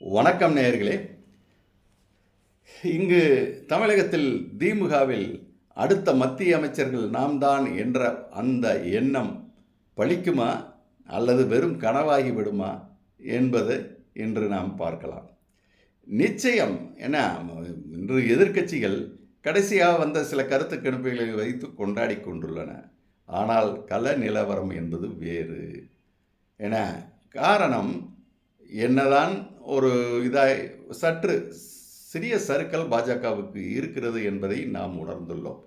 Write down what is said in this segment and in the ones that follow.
வணக்கம் நேயர்களே. இங்கு தமிழகத்தில் திமுகவில் அடுத்த மத்திய அமைச்சர்கள் நாம் தான் என்ற அந்த எண்ணம் பழிக்குமா அல்லது வெறும் கனவாகி விடுமா என்பது இன்று நாம் பார்க்கலாம். நிச்சயம் என்ன இன்று எதிர்க்கட்சிகள் கடைசியாக வந்த சில கருத்து கணிப்புகளை வைத்து கொண்டாடி கொண்டுள்ளன. ஆனால் கல நிலவரம் என்பது வேறு. என காரணம் என்னதான் ஒரு இதாய் சற்று சிறிய சறுக்கல் பாஜகவுக்கு இருக்கிறது என்பதை நாம் உணர்ந்துள்ளோம்.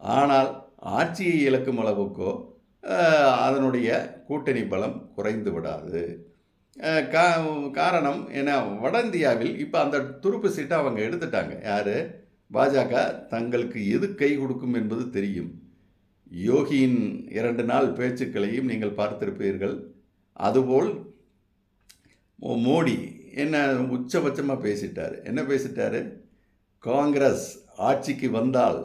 ஆனால் ஆட்சியை இழக்கும் அளவுக்கோ அதனுடைய கூட்டணி பலம் குறைந்து விடாது. கா காரணம் ஏன்னா வட இந்தியாவில் இப்போ அந்த துருப்பு சீட்டை அவங்க எடுத்துட்டாங்க. யார்? பாஜக தங்களுக்கு எது கை கொடுக்கும் என்பது தெரியும். யோகியின் இரண்டு நாள் பேச்சுக்களையும் நீங்கள் பார்த்திருப்பீர்கள். அதுபோல் மோடி என்ன உச்சபட்சமாக பேசிட்டார்? என்ன பேசிட்டார்? காங்கிரஸ் ஆட்சிக்கு வந்தால்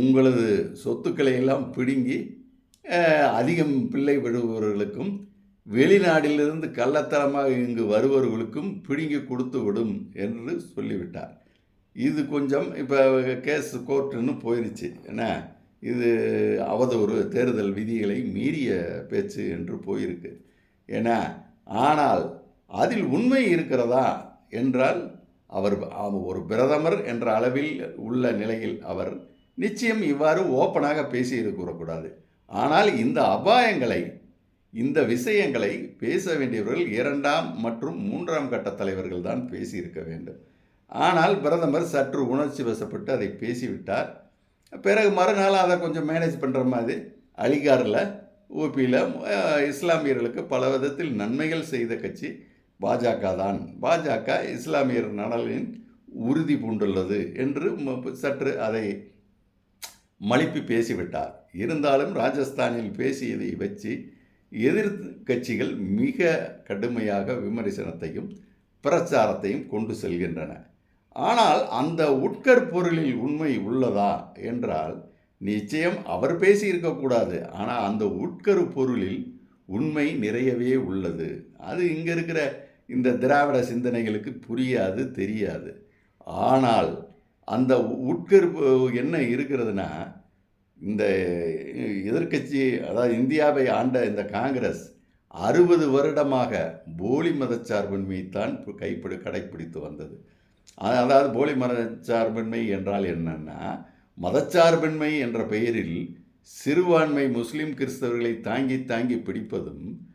உங்களது சொத்துக்களை எல்லாம் பிடுங்கி அதிகம் பிள்ளை விடுபவர்களுக்கும் வெளிநாட்டிலிருந்து கள்ளத்தனமாக இங்கு வருபவர்களுக்கும் பிடுங்கி கொடுத்து விடும் என்று சொல்லிவிட்டார். இது கொஞ்சம் இப்போ கேஸ் கோர்ட்டுன்னு போயிடுச்சு என்ன? இது அவதூறு தேர்தல் விதிகளை மீறிய பேச்சு என்று போயிருக்கு. ஏன்னா ஆனால் அதில் உண்மை இருக்கிறதா என்றால் அவர் ஒரு பிரதமர் என்ற அளவில் உள்ள நிலையில் அவர் நிச்சயம் இவ்வாறு ஓப்பனாக பேசியிருக்கூடக்கூடாது ஆனால் இந்த அபாயங்களை இந்த விஷயங்களை பேச வேண்டியவர்கள் இரண்டாம் மற்றும் மூன்றாம் கட்ட தலைவர்கள் தான் பேசியிருக்க வேண்டும். ஆனால் பிரதமர் சற்று உணர்ச்சி வசப்பட்டு அதை பேசிவிட்டார். பிறகு மறுநாள் அதை கொஞ்சம் மேனேஜ் பண்ணுற மாதிரி அலிகாரில் ஊபியில் இஸ்லாமியர்களுக்கு பல விதத்தில் நன்மைகள் செய்த கட்சி பாஜக தான். பாஜக இஸ்லாமியர் நலனின் உறுதி பூண்டுள்ளது என்று சற்று அதை மலிப்பி பேசிவிட்டார். இருந்தாலும் ராஜஸ்தானில் பேசியதை வச்சு எதிர் கட்சிகள் மிக கடுமையாக விமர்சனத்தையும் பிரச்சாரத்தையும் கொண்டு செல்கின்றன. ஆனால் அந்த உட்கற்பொருளில் உண்மை உள்ளதா என்றால் நிச்சயம் அவர் பேசியிருக்கக்கூடாது. ஆனால் அந்த உட்கரு பொருளில் உண்மை நிறையவே உள்ளது. அது இங்கே இருக்கிற இந்த திராவிட சிந்தனைகளுக்கு புரியாது தெரியாது. ஆனால் அந்த உட்கருப்பு என்ன இருக்கிறதுனா இந்த எதிர்க்கட்சி அதாவது இந்தியாவை ஆண்ட இந்த காங்கிரஸ் அறுபது வருடமாக போலி மதச்சார்பின்மைத்தான் கைப்பிடி கடைப்பிடித்து வந்தது. அதாவது போலி மதச்சார்பின்மை என்றால் என்னன்னா மதச்சார்பின்மை என்ற பெயரில் சிறுபான்மை முஸ்லிம் கிறிஸ்தவர்களை தாங்கி தாங்கி பிடிப்பதும்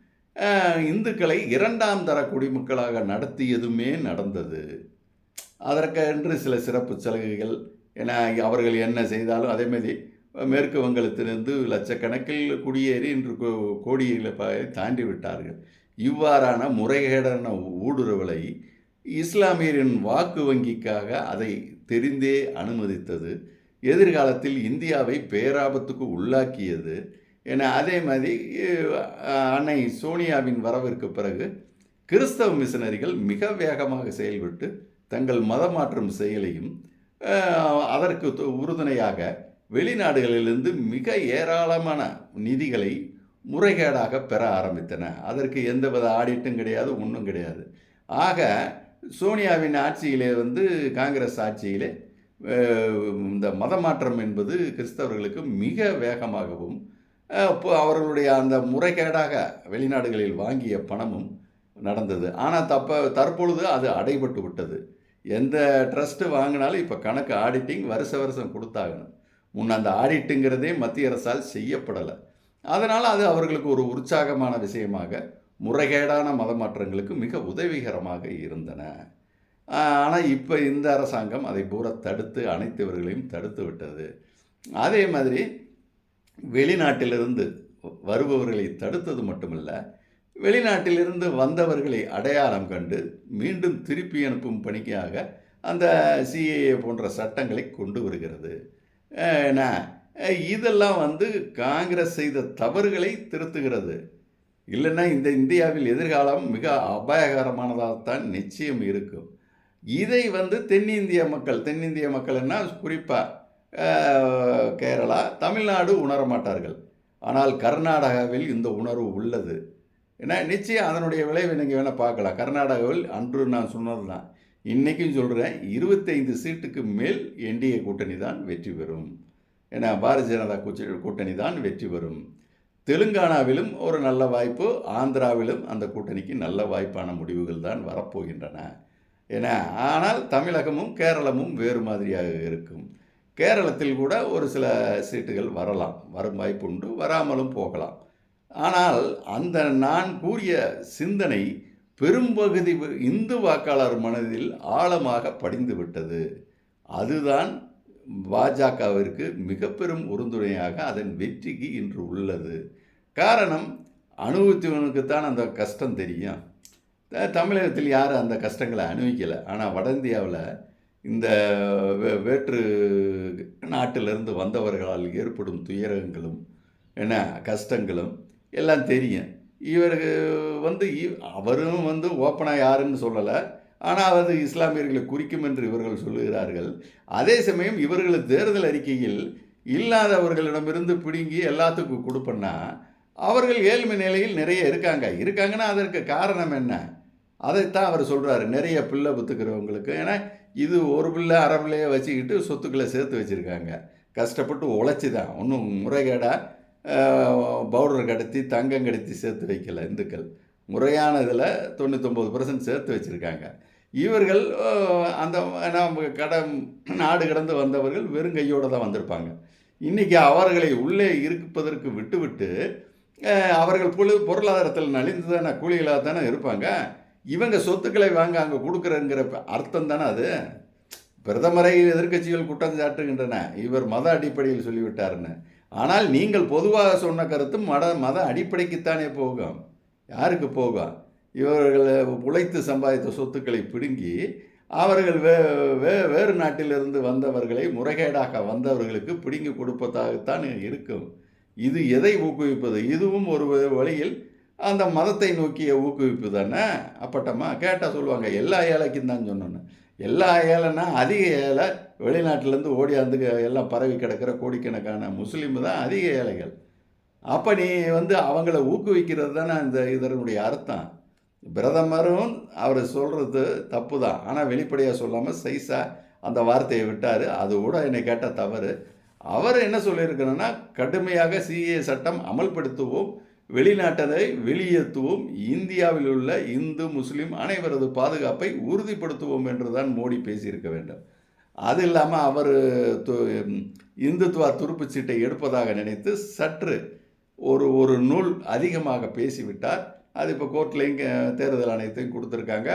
இந்துக்களை இரண்டாம் தர குடிமக்களாக நடத்தியதுமே நடந்தது. அதற்கென்று சில சிறப்பு சலுகைகள் என அவர்கள் என்ன செய்தாலும் அதே மாதிரி மேற்கு வங்கத்திலிருந்து லட்சக்கணக்கில் குடியேறி இன்று கோ- தாண்டி விட்டார்கள். இவ்வாறான முறைகேடான ஊடுருவலை இஸ்லாமியரின் வாக்கு வங்கிக்காக அதை தெரிந்தே அனுமதித்தது. எதிர்காலத்தில் இந்தியாவை பேராபத்துக்கு உள்ளாக்கியது என அதே மாதிரி அன்னை சோனியாவின் வரவிற்கு பிறகு கிறிஸ்தவ மிஷனரிகள் மிக வேகமாக செயல்பட்டு தங்கள் மதமாற்றும் செயலையும் அதற்கு உறுதுணையாக வெளிநாடுகளிலிருந்து மிக ஏராளமான நிதிகளை முறைகேடாக பெற ஆரம்பித்தன. அதற்கு எந்தவித ஆடிட்டும் கிடையாது ஒன்றும் கிடையாது. ஆக சோனியாவின் ஆட்சியிலே வந்து காங்கிரஸ் ஆட்சியிலே இந்த மதமாற்றம் என்பது கிறிஸ்தவர்களுக்கு மிக வேகமாகவும் இப்போ அவர்களுடைய அந்த முறைகேடாக வெளிநாடுகளில் வாங்கிய பணமும் நடந்தது. ஆனால் தப்ப தற்பொழுது அது அடைபட்டு விட்டது. எந்த ட்ரஸ்ட்டு வாங்கினாலும் இப்போ கணக்கு ஆடிட்டிங் வருஷ வருஷம் கொடுத்தாகணும். முன்ன அந்த ஆடிட்டுங்கிறதே மத்திய அரசால் செய்யப்படலை. அதனால் அது அவர்களுக்கு ஒரு உற்சாகமான விஷயமாக முறைகேடான மதமாற்றங்களுக்கு மிக உதவிகரமாக இருந்தன. ஆனால் இப்போ இந்த அரசாங்கம் அதை பூரா தடுத்து அனைத்தவர்களையும் தடுத்து விட்டது. அதே மாதிரி வெளிநாட்டிலிருந்து வருபவர்களை தடுத்தது மட்டுமல்ல வெளிநாட்டிலிருந்து வந்தவர்களை அடையாளம் கண்டு மீண்டும் திருப்பி அனுப்பும் பணிக்காக அந்த சிஏஏ போன்ற சட்டங்களை கொண்டு வருகிறது. என்ன, இதெல்லாம் வந்து காங்கிரஸ் செய்த தவறுகளை திருத்துகிறது. இல்லைன்னா இந்த இந்தியாவில் எதிர்காலம் மிக அபாயகரமானதாகத்தான் நிச்சயம் இருக்கும். இதை வந்து தென்னிந்திய மக்கள் தென்னிந்திய மக்கள்னா குறிப்பாக கேரளா தமிழ்நாடு உணர மாட்டார்கள். ஆனால் கர்நாடகாவில் இந்த உணர்வு உள்ளது. ஏன்னா நிச்சயம் அதனுடைய விளைவை நீங்கள் வேணால் பார்க்கலாம். கர்நாடகாவில் அன்று நான் சொன்னது தான் இன்றைக்கும் சொல்கிறேன் இருபத்தைந்து சீட்டுக்கு மேல் என்டிஏ கூட்டணி தான் வெற்றி பெறும். ஏன்னா பாரதிய ஜனதா கூட்டணி தான் வெற்றி பெறும். தெலுங்கானாவிலும் ஒரு நல்ல வாய்ப்பு ஆந்திராவிலும் அந்த கூட்டணிக்கு நல்ல வாய்ப்பான முடிவுகள் தான் வரப்போகின்றன. ஏன்னா ஆனால் தமிழகமும் கேரளமும் வேறு மாதிரியாக இருக்கும். கேரளத்தில் கூட ஒரு சில சீட்டுகள் வரலாம். வரும் வாய்ப்பு உண்டு வராமலும் போகலாம். ஆனால் அந்த நான் கூறிய சிந்தனை பெரும்பகுதி இந்து வாக்காளர் மனதில் ஆழமாக படிந்து விட்டது அதுதான் பாஜகவிற்கு மிக பெரும் உறுதுணையாக அதன் வெற்றிக்கு இன்று உள்ளது. காரணம் அனுபவித்தவனுக்குத்தான் அந்த கஷ்டம் தெரியும். தமிழகத்தில் யாரும் அந்த கஷ்டங்களை அனுபவிக்கலை. ஆனால் வட இந்தியாவில் இந்த வே- வேற்று நாட்டிலிருந்து வந்தவர்களால் ஏற்படும் துயரங்களும் என்ன கஷ்டங்களும் எல்லாம் தெரியும். இவருக்கு வந்து இ- அவரும் வந்து ஓப்பனாக யாருன்னு சொல்லலை. ஆனால் அது இஸ்லாமியர்களை குறிக்கும் என்று இவர்கள் சொல்லுகிறார்கள். அதே சமயம் இவர்கள் தேர்தல் அறிக்கையில் இல்லாதவர்களிடமிருந்து பிடுங்கி எல்லாத்துக்கும் கொடுப்பேன்னா அவர்கள் ஏழ்மை நிலையில் நிறைய இருக்காங்க. இருக்காங்கன்னா அதற்கு காரணம் என்ன? அதைத்தான் அவர் சொல்கிறாரு நிறைய பிள்ளை புத்துக்கிறவங்களுக்கு ஏன்னா இது ஒரு பிள்ளை அரை பிள்ளையை வச்சுக்கிட்டு சொத்துக்களை சேர்த்து வச்சுருக்காங்க. கஷ்டப்பட்டு உழைச்சி தான் ஒன்றும் முறைகேடாக பவுடர் கடத்தி தங்கம் கடத்தி சேர்த்து வைக்கல இந்துக்கள். முறையான இதில் தொண்ணூத்தொம்பது பர்சன்ட் சேர்த்து வச்சுருக்காங்க. இவர்கள் அந்த நம்ம கட நாடு கடந்து வந்தவர்கள் வெறும் கையோடு தான் வந்திருப்பாங்க. இன்றைக்கி அவர்களை உள்ளே இருப்பதற்கு விட்டுவிட்டு அவர்கள் பொழு பொருளாதாரத்தில் நலிந்து தானே கூலிகளாக தானே இருப்பாங்க? இவங்க சொத்துக்களை வாங்க அங்கே கொடுக்குறங்கிற அர்த்தம் தானே அது? பிரதமரை எதிர்க்கட்சிகள் குற்றம் சாட்டுகின்றன. இவர் மத அடிப்படையில் சொல்லிவிட்டாருன்னு ஆனால் நீங்கள் பொதுவாக சொன்ன கருத்து மத மத அடிப்படைக்குத்தானே போகும். யாருக்கு போகும்? இவர்கள் உழைத்து சம்பாதித்த சொத்துக்களை பிடுங்கி அவர்கள் வே வே வேறு நாட்டிலிருந்து வந்தவர்களை முறைகேடாக வந்தவர்களுக்கு பிடுங்கி கொடுப்பதாகத்தான் இருக்கும். இது எதை ஊக்குவிப்பது? இதுவும் ஒரு வழியில் அந்த மதத்தை நோக்கிய ஊக்குவிப்பு தானே? அப்பட்டமாக கேட்டால் சொல்லுவாங்க எல்லா ஏழைக்கும் தான் சொன்னோன்னு. எல்லா ஏழைன்னா அதிக ஏழை வெளிநாட்டிலேருந்து ஓடியாந்து எல்லாம் பரவி கிடக்கிற கோடிக்கணக்கான முஸ்லீம் தான் அதிக ஏழைகள். அப்போ நீ வந்து அவங்கள ஊக்குவிக்கிறது தானே இந்த இதனுடைய அர்த்தம். பிரதமரும் அவர் சொல்கிறது தப்பு தான். ஆனால் வெளிப்படையாக சொல்லாமல் சைஸாக அந்த வார்த்தையை விட்டார். அது கூட என்னை கேட்டால் தவறு. அவர் என்ன சொல்லியிருக்கணும்னா கடுமையாக சிஏ சட்டம் அமல்படுத்துவோம். வெளிநாட்டதை வெளியேற்றுவோம். இந்தியாவில் உள்ள இந்து முஸ்லீம் அனைவரது பாதுகாப்பை உறுதிப்படுத்துவோம் என்று தான் மோடி பேசியிருக்க வேண்டும். அது இல்லாமல் அவர் இந்துத்துவா துருப்புச் சீட்டை எடுப்பதாக நினைத்து சற்று ஒரு ஒரு நூல் அதிகமாக பேசிவிட்டார். அது இப்போ கோர்ட்லேயும் தேர்தல் ஆணையத்தையும் கொடுத்துருக்காங்க.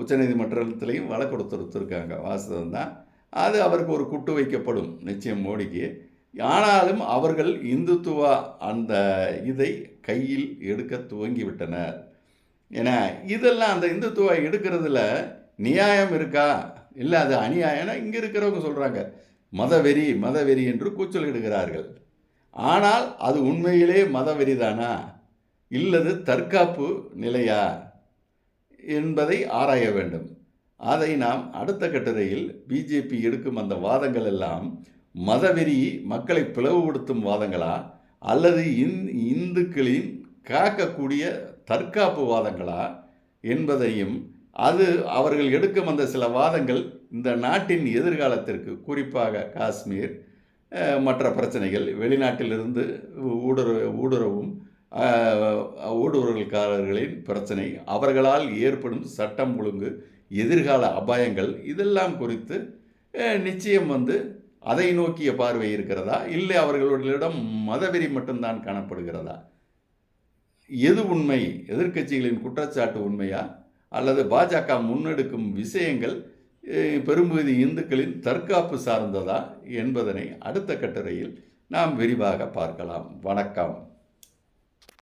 உச்சநீதிமன்றத்திலையும் வழக்கு கொடுத்துருக்காங்க வாஸ்தவம் தான் அது அவருக்கு ஒரு குட்டு வைக்கப்படும் நிச்சயம் மோடிக்கு. ஆனாலும் அவர்கள் இந்துத்துவ அந்த இதை கையில் எடுக்க துவங்கிவிட்டனர். ஏன்னா இதெல்லாம் அந்த இந்துத்துவ எடுக்கிறதுல நியாயம் இருக்கா? இல்லை அது அநியாயம்னா இங்கே இருக்கிறவங்க சொல்கிறாங்க மதவெறி மதவெறி என்று கூச்சல் இடுகிறார்கள் ஆனால் அது உண்மையிலே மதவெறி தானா? இல்லது தற்காப்பு நிலையா? என்பதை ஆராய வேண்டும். அதை நாம் அடுத்த கட்டுரையில் பிஜேபி எடுக்கும் அந்த வாதங்கள் எல்லாம் மதவெறி மக்களை பிளவுபடுத்தும் வாதங்களா? அல்லது இந் இந்துக்களின் காக்கக்கூடிய தற்காப்பு வாதங்களா? என்பதையும் அது அவர்கள் எடுக்கும் அந்த சில வாதங்கள் இந்த நாட்டின் எதிர்காலத்திற்கு குறிப்பாக காஷ்மீர் மற்ற பிரச்சனைகள் வெளிநாட்டிலிருந்து ஊடுருவ ஊடுருவும் ஊடுருவல்காரர்களின் பிரச்சனை அவர்களால் ஏற்படும் சட்டம் ஒழுங்கு எதிர்கால அபாயங்கள் இதெல்லாம் குறித்து நிச்சயம் வந்து அதை நோக்கிய பார்வை இருக்கிறதா? இல்லை அவர்களிடம் மதவெறி மட்டும்தான் காணப்படுகிறதா? எது உண்மை? எதிர்க்கட்சிகளின் குற்றச்சாட்டு உண்மையா? அல்லது பாஜக முன்னெடுக்கும் விஷயங்கள் பெரும்பகுதி இந்துக்களின் தற்காப்பு சார்ந்ததா என்பதனை அடுத்த கட்டுரையில் நாம் விரிவாக பார்க்கலாம். வணக்கம்.